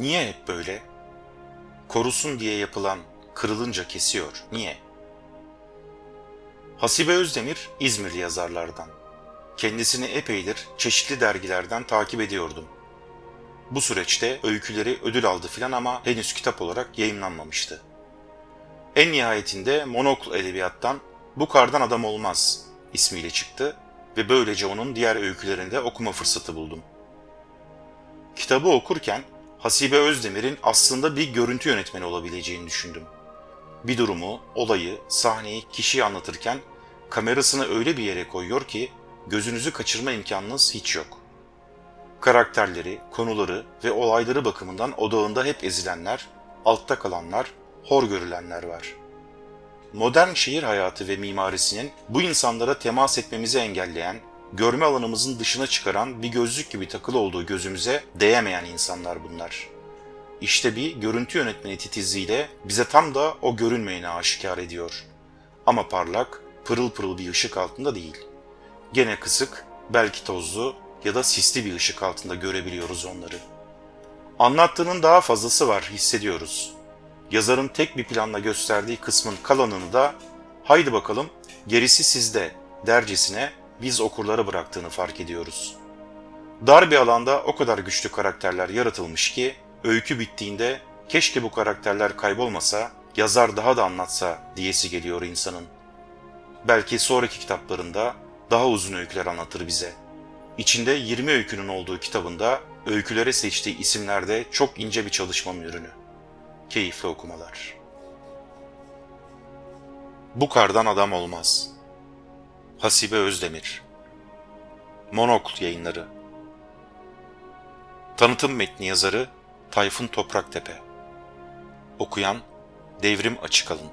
Niye hep böyle? Korusun diye yapılan kırılınca kesiyor. Niye? Hasibe Özdemir İzmirli yazarlardan. Kendisini epeydir çeşitli dergilerden takip ediyordum. Bu süreçte öyküleri ödül aldı filan ama henüz kitap olarak yayımlanmamıştı. En nihayetinde Monokl Edebiyat'tan Bu Kardan Adam Olmaz ismiyle çıktı ve böylece onun diğer öykülerini de okuma fırsatı buldum. Kitabı okurken Hasibe Özdemir'in aslında bir görüntü yönetmeni olabileceğini düşündüm. Bir durumu, olayı, sahneyi, kişiyi anlatırken kamerasını öyle bir yere koyuyor ki gözünüzü kaçırma imkanınız hiç yok. Karakterleri, konuları ve olayları bakımından odağında hep ezilenler, altta kalanlar, hor görülenler var. Modern şehir hayatı ve mimarisinin bu insanlara temas etmemizi engelleyen, görme alanımızın dışına çıkaran bir gözlük gibi takılı olduğu gözümüze değemeyen insanlar bunlar. İşte bir görüntü yönetmeni titizliğiyle bize tam da o görünmeyeni aşikar ediyor. Ama parlak, pırıl pırıl bir ışık altında değil. Gene kısık, belki tozlu ya da sisli bir ışık altında görebiliyoruz onları. Anlattığının daha fazlası var hissediyoruz. Yazarın tek bir planla gösterdiği kısmın kalanını da haydi bakalım gerisi sizde dercesine biz okurlara bıraktığını fark ediyoruz. Dar bir alanda o kadar güçlü karakterler yaratılmış ki öykü bittiğinde keşke bu karakterler kaybolmasa, yazar daha da anlatsa diyesi geliyor insanın. Belki sonraki kitaplarında daha uzun öyküler anlatır bize. İçinde 20 öykünün olduğu kitabında öykülere seçtiği isimlerde çok ince bir çalışmanın ürünü. Keyifli okumalar. Bu kardan adam olmaz. Hasibe Özdemir. Monokl yayınları. Tanıtım metni yazarı Tayfun Topraktepe. Okuyan Devrim Açıkalın